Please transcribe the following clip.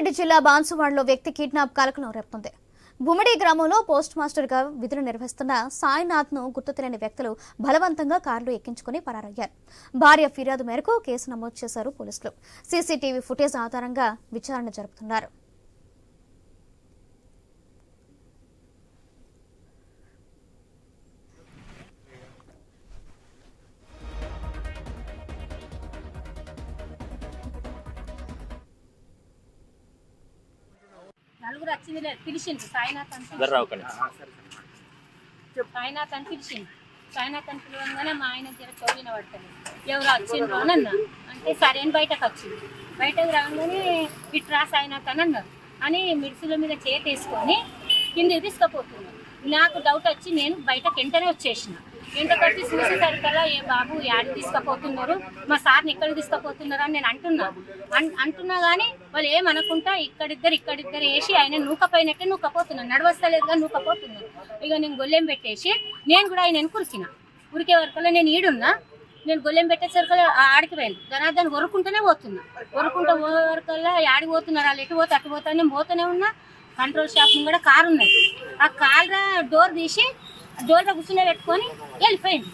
రంగారెడ్డి జిల్లా బాన్సువాడలో వ్యక్తి కిడ్నాప్ కలకలం రేపుతుంది. బుమిడి గ్రామంలో పోస్ట్ మాస్టర్గా విధులు నిర్వహిస్తున్న సాయినాథ్ను గుర్తు తెలియని వ్యక్తులు బలవంతంగా కారులో ఎక్కించుకుని పరారయ్యారు. భార్య ఫిర్యాదు మేరకు కేసు నమోదు చేశారు పోలీసులు. సీసీటీవీ ఫుటేజ్ ఆధారంగా విచారణ జరుపుతున్నారు. నలుగురు వచ్చింది లేదు. పిలిచిండు సాయినాథ్ అని. సాయినాథ్ అని పిలిచిండు సాయినాథ్ అని పిలవగానే మా ఆయన జర చోదిన పడతాను ఎవరు వచ్చిండ్రు అని అన్నా అంటే సరే అని బయటకు వచ్చింది బయటకు రాగానే ఇట్రా సాయినాథ్ అని అన్నారు. అని మిడిసిల మీద చేతి వేసుకొని కింద తీసుకుపోతున్నాను నాకు డౌట్ వచ్చి నేను బయటకు వెంటనే వచ్చేసిన. వెంటకు వచ్చి చూసేసరికల్లా ఏ బాబు యాడికి తీసుకుపోతున్నారు? మా సార్ని ఎక్కడికి తీసుకుపోతున్నారు అని నేను అంటున్నా. అంటున్నా కానీ వాళ్ళు ఏమనుకుంటా ఇక్కడిద్దరు ఇక్కడిద్దరు వేసి ఆయన నూకపోయినట్టే నూకపోతున్నాను నడవస్తలేదుగా నూకపోతున్నాను ఇక నేను గొల్లెం పెట్టేసి నేను కూడా ఆయన కురిసిన. ఉరికే వరకల్లా నేను ఈడున్నా. నేను గొల్లెం పెట్టేసరికల్లా ఆడికి పోయాను. ధనార్దన్ వరుకుంటూనే పోతున్నా. వరుకుంటూ పోయే వరకల్లా ఆడికి పోతున్నారు వాళ్ళు ఎటు పోతే అటు పోతా నేను పోతూనే ఉన్నా. కంట్రోల్ షాప్ కూడా కారు ఉన్నది ఆ కార్ డోర్ తీసి డోర్లో కూర్చునే పెట్టుకొని వెళ్ళిపోయింది.